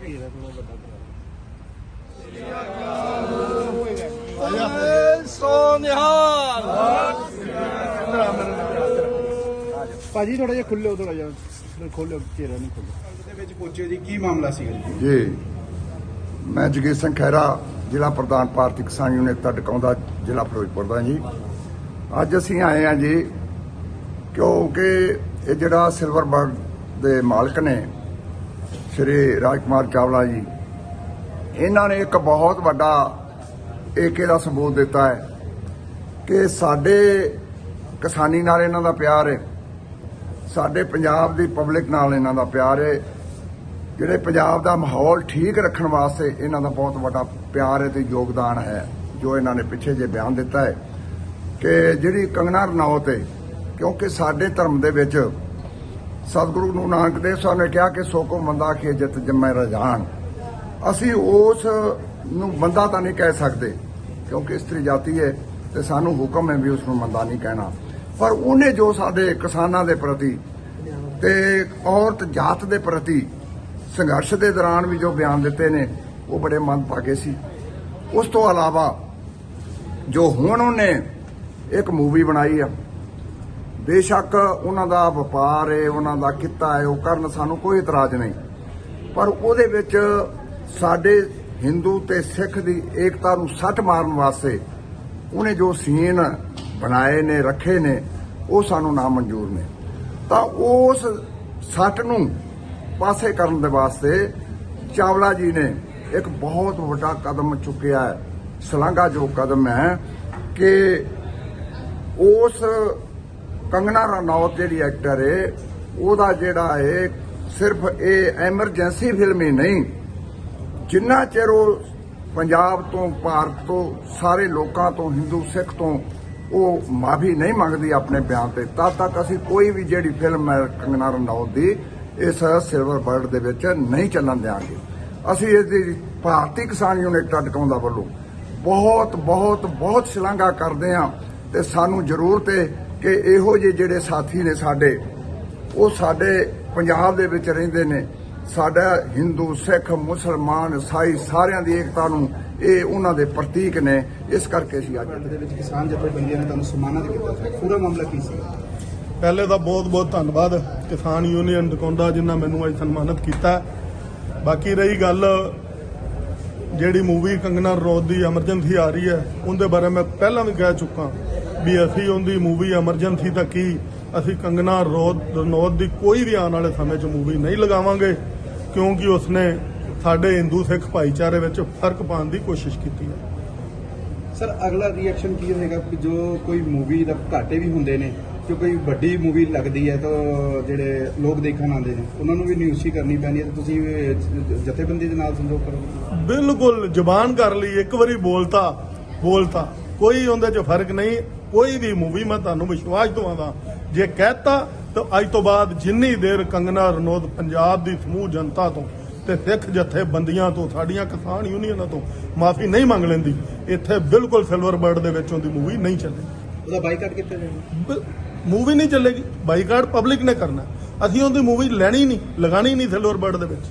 ਘੇਰਾ ਥੋੜਾ ਵੱਡਾ ਕਰਾ ਭਾਜੀ ਥੋੜਾ ਜਿਹਾ ਖੁੱਲੇ ਥੋੜਾ ਜਿਹਾ। ਖੋਲਿਓ ਘੇਰਾ ਨਹੀਂ ਖੋਲਿਓ ਦੇ ਵਿੱਚ ਪਹੁੰਚੇ ਜੀ ਕੀ ਮਾਮਲਾ ਸੀਗਾ ਜੀ ਜੀ ਮੈਂ ਜਗੀਰ ਸਿੰਘ ਖਹਿਰਾ ਜ਼ਿਲ੍ਹਾ ਪ੍ਰਧਾਨ ਭਾਰਤੀ ਕਿਸਾਨ ਯੂਨੀਅਨ ਟਕਾਉਂਦਾ ਜ਼ਿਲ੍ਹਾ ਫਿਰੋਜ਼ਪੁਰ ਦਾ ਜੀ। ਅੱਜ ਅਸੀਂ ਆਏ ਆ ਜੀ ਕਿਉਂਕਿ ਇਹ ਜਿਹੜਾ ਸਿਲਵਰ ਬਰਡ ਦੇ ਮਾਲਕ ਨੇ ਸ਼੍ਰੀ ਰਾਜਕੁਮਾਰ ਚਾਵਲਾ ਜੀ, ਇਹਨਾਂ ਨੇ ਇੱਕ ਬਹੁਤ ਵੱਡਾ ਏਕੇ ਦਾ ਸਬੂਤ ਦਿੱਤਾ ਹੈ ਕਿ ਸਾਡੇ ਕਿਸਾਨੀ ਨਾਲ ਇਹਨਾਂ ਦਾ ਪਿਆਰ ਹੈ, ਸਾਡੇ ਪੰਜਾਬ ਦੀ ਪਬਲਿਕ ਨਾਲ ਇਹਨਾਂ ਦਾ ਪਿਆਰ ਹੈ, ਜਿਹੜੇ ਪੰਜਾਬ ਦਾ ਮਾਹੌਲ ਠੀਕ ਰੱਖਣ ਵਾਸਤੇ ਇਹਨਾਂ ਦਾ ਬਹੁਤ ਵੱਡਾ ਪਿਆਰ ਹੈ ਤੇ ਯੋਗਦਾਨ ਹੈ, ਜੋ ਇਹਨਾਂ ਨੇ ਪਿੱਛੇ ਜੇ ਬਿਆਨ ਦਿੱਤਾ ਹੈ ਕਿ ਜਿਹੜੀ ਕੰਗਨਾ ਰਣੌਤ ਹੈ, ਕਿਉਂਕਿ ਸਾਡੇ ਧਰਮ ਦੇ ਵਿੱਚ ਸਤਿਗੁਰੂ ਨੂੰ ਨਾਨਕ ਦੇਵ ਸਾਹਿਬ ਨੇ ਕਿਹਾ ਕਿ ਸੋ ਕੋ ਮੰਦਾ ਖੇ ਜਿਤ ਜੰਮੈ ਰਜਾਨ। ਅਸੀਂ ਉਸ ਨੂੰ ਬੰਦਾ ਤਾਂ ਨਹੀਂ ਕਹਿ ਸਕਦੇ, ਕਿਉਂਕਿ ਇਸਤਰੀ ਜਾਤੀ ਹੈ ਤੇ ਸਾਨੂੰ ਹੁਕਮ ਹੈ ਵੀ ਉਸ ਨੂੰ ਬੰਦਾ ਨਹੀਂ ਕਹਿਣਾ। ਪਰ ਉਹਨੇ ਜੋ ਸਾਡੇ ਕਿਸਾਨਾਂ ਦੇ ਪ੍ਰਤੀ ਤੇ ਔਰਤ ਜਾਤ ਦੇ ਪ੍ਰਤੀ ਸੰਘਰਸ਼ ਦੇ ਦੌਰਾਨ ਵੀ ਜੋ ਬਿਆਨ ਦਿੱਤੇ ਨੇ, ਉਹ ਬੜੇ ਮੰਦਭਾਗੇ ਸੀ। ਉਸ ਤੋਂ ਇਲਾਵਾ ਜੋ ਹੁਣ ਉਹਨੇ ਇੱਕ ਮੂਵੀ ਬਣਾਈ ਆ ਬੇਸ਼ੱਕ ਉਹਨਾਂ ਦਾ ਵਪਾਰ ਹੈ, ਉਹਨਾਂ ਦਾ ਕਿੱਤਾ ਹੈ, ਉਹ ਕਰਨ ਸਾਨੂੰ ਕੋਈ ਇਤਰਾਜ਼ ਨਹੀਂ। ਪਰ ਉਹਦੇ ਵਿੱਚ ਸਾਡੇ ਹਿੰਦੂ ਤੇ ਸਿੱਖ ਦੀ ਏਕਤਾ ਨੂੰ ਸੱਟ ਮਾਰਨ ਵਾਸਤੇ ਉਹਨੇ ਜੋ ਸੀਨ ਬਣਾਏ ਨੇ, ਰੱਖੇ ਨੇ, ਉਹ ਸਾਨੂੰ ਨਾ ਮਨਜ਼ੂਰ ਨੇ। ਤਾਂ ਉਸ ਸੱਟ ਨੂੰ ਪਾਸੇ ਕਰਨ ਦੇ ਵਾਸਤੇ ਚਾਵਲਾ ਜੀ ਨੇ ਇੱਕ ਬਹੁਤ ਵੱਡਾ ਕਦਮ ਚੁੱਕਿਆ ਹੈ। ਸ਼ਲਾਘਾ ਜੋ ਕਦਮ ਹੈ ਕਿ ਉਸ ਕੰਗਨਾ ਰਣੌਤ ਜਿਹੜੀ ਐਕਟਰ ਏ, ਉਹਦਾ ਜਿਹੜਾ ਏ, ਸਿਰਫ ਇਹ ਐਮਰਜੈਂਸੀ ਫਿਲਮ ਹੀ ਨਹੀਂ, ਜਿੰਨਾ ਚਿਰ ਉਹ ਪੰਜਾਬ ਤੋਂ, ਭਾਰਤ ਤੋਂ, ਸਾਰੇ ਲੋਕਾਂ ਤੋਂ, ਹਿੰਦੂ, ਸਿੱਖ ਤੋਂ ਉਹ ਮਾਫੀ ਨਹੀਂ ਮੰਗਦੀ ਆਪਣੇ ਬਿਆਨ ਤੇ, ਤਦ ਤੱਕ ਅਸੀਂ ਕੋਈ ਵੀ ਜਿਹੜੀ ਫਿਲਮ ਹੈ ਕੰਗਨਾ ਰਣੌਤ ਦੀ, ਇਸ ਸਿਲਵਰ ਬਰਡ ਦੇ ਵਿੱਚ ਨਹੀਂ ਚੱਲਣ ਦਿਆਂਗੇ। ਅਸੀਂ ਇਹਦੀ ਭਾਰਤੀ ਕਿਸਾਨ ਯੂਨੀਅਨ ਟਟਕਾਉਂਦਾ ਵੱਲੋਂ ਬਹੁਤ ਬਹੁਤ ਬਹੁਤ ਸ਼ਲਾਘਾ ਕਰਦੇ ਹਾਂ ਤੇ ਸਾਨੂੰ ਜ਼ਰੂਰ ਤੇ ਕਿ ਇਹੋ ਜਿਹੇ ਜਿਹੜੇ ਸਾਥੀ ਨੇ ਸਾਡੇ ਉਹ ਸਾਡੇ ਪੰਜਾਬ ਦੇ ਵਿੱਚ ਰਹਿੰਦੇ ਨੇ। ਸਾਡਾ ਹਿੰਦੂ ਸਿੱਖ ਮੁਸਲਮਾਨ ਈਸਾਈ ਸਾਰਿਆਂ ਦੀ ਏਕਤਾ ਨੂੰ ਇਹ ਉਹਨਾਂ ਦੇ ਪ੍ਰਤੀਕ ਨੇ। ਇਸ ਕਰਕੇ ਅਸੀਂ ਅੱਜ ਦੇ ਵਿੱਚ ਕਿਸਾਨ ਜਥੇਬੰਦੀਆਂ ਨੇ ਤੁਹਾਨੂੰ ਸਨਮਾਨਿਤ ਕੀਤਾ ਸੀ। ਪੂਰਾ ਮਾਮਲਾ ਕੀ ਸੀ? ਪਹਿਲੇ ਤਾਂ ਬਹੁਤ ਬਹੁਤ ਧੰਨਵਾਦ ਕਿਸਾਨ ਯੂਨੀਅਨ ਦਕੌਂਦਾ ਜਿਨ੍ਹਾਂ ਮੈਨੂੰ ਅੱਜ ਸਨਮਾਨਿਤ ਕੀਤਾ। ਬਾਕੀ ਰਹੀ ਗੱਲ ਜਿਹੜੀ ਮੂਵੀ ਕੰਗਨਾ ਰਣੌਤ ਦੀ ਐਮਰਜੈਂਸੀ ਆ ਰਹੀ ਹੈ ਉਹਦੇ ਬਾਰੇ ਮੈਂ ਪਹਿਲਾਂ ਵੀ ਕਹਿ ਚੁੱਕਾ। ਵੀ ਅਸੀਂ ਉਹਦੀ ਮੂਵੀ ਐਮਰਜੈਂਸੀ ਤਾਂ ਕੀ ਅਸੀਂ ਕੰਗਨਾ ਰਣੌਤ ਦੀ ਕੋਈ ਵੀ ਆਉਣ ਵਾਲੇ ਸਮੇਂ 'ਚ ਮੂਵੀ ਨਹੀਂ ਲਗਾਵਾਂਗੇ ਕਿਉਂਕਿ ਉਸਨੇ ਸਾਡੇ ਹਿੰਦੂ ਸਿੱਖ ਭਾਈਚਾਰੇ ਵਿੱਚ ਫ਼ਰਕ ਪਾਉਣ ਦੀ ਕੋਸ਼ਿਸ਼ ਕੀਤੀ ਹੈ। ਸਰ ਅਗਲਾ ਰਿਐਕਸ਼ਨ ਕੀ ਹੋਏਗਾ ਕਿ ਜੋ ਕੋਈ ਮੂਵੀ ਦਾ ਘਾਟੇ ਵੀ ਹੁੰਦੇ ਨੇ ਕਿ ਕੋਈ ਵੱਡੀ ਮੂਵੀ ਲੱਗਦੀ ਹੈ ਤਾਂ ਜਿਹੜੇ ਲੋਕ ਦੇਖਣ ਆਉਂਦੇ ਨੇ ਉਹਨਾਂ ਨੂੰ ਵੀ ਨਿਊਜ਼ ਹੀ ਕਰਨੀ ਪੈਣੀ ਹੈ ਤੁਸੀਂ ਜਥੇਬੰਦੀ ਦੇ ਨਾਲ ਸੰਯੋਗ ਕਰੋਗੇ ਬਿਲਕੁਲ ਜ਼ਬਾਨ ਕਰ ਲਈ ਇੱਕ ਵਾਰੀ ਬੋਲਤਾ ਬੋਲਤਾ ਕੋਈ ਉਹਦੇ 'ਚ ਫ਼ਰਕ ਨਹੀਂ। ਕੋਈ ਵੀ ਮੂਵੀ ਮੈਂ ਤੁਹਾਨੂੰ ਵਿਸ਼ਵਾਸ ਦਵਾਉਂਦਾ ਜੇ ਕਹਿਤਾ ਤਾਂ ਅੱਜ ਤੋਂ ਬਾਅਦ ਜਿੰਨੀ ਦੇਰ ਕੰਗਨਾ ਰਣੌਤ ਪੰਜਾਬ ਦੀ ਸਮੂਹ ਜਨਤਾ ਤੋਂ ਤੇ ਸਿੱਖ ਜਥੇਬੰਦੀਆਂ ਤੋਂ ਸਾਡੀਆਂ ਕਿਸਾਨ ਯੂਨੀਅਨਾਂ ਤੋਂ ਮਾਫੀ ਨਹੀਂ ਮੰਗ ਲੈਂਦੀ ਇੱਥੇ ਬਿਲਕੁਲ ਸਿਲਵਰ ਬਰਡ ਦੇ ਵਿੱਚ ਉਹਦੀ ਮੂਵੀ ਨਹੀਂ ਚੱਲੇਗੀ। ਉਹਦਾ ਬਾਈਕਾਟ ਕੀਤਾ ਜਾਏਗਾ ਮੂਵੀ ਨਹੀਂ ਚੱਲੇਗੀ ਬਾਈਕਾਟ ਪਬਲਿਕ ਨੇ ਕਰਨਾ। ਅਸੀਂ ਉਹਦੀ ਮੂਵੀ ਲੈਣੀ ਨਹੀਂ ਲਗਾਣੀ ਨਹੀਂ ਸਿਲਵਰ ਬਰਡ ਦੇ ਵਿੱਚ।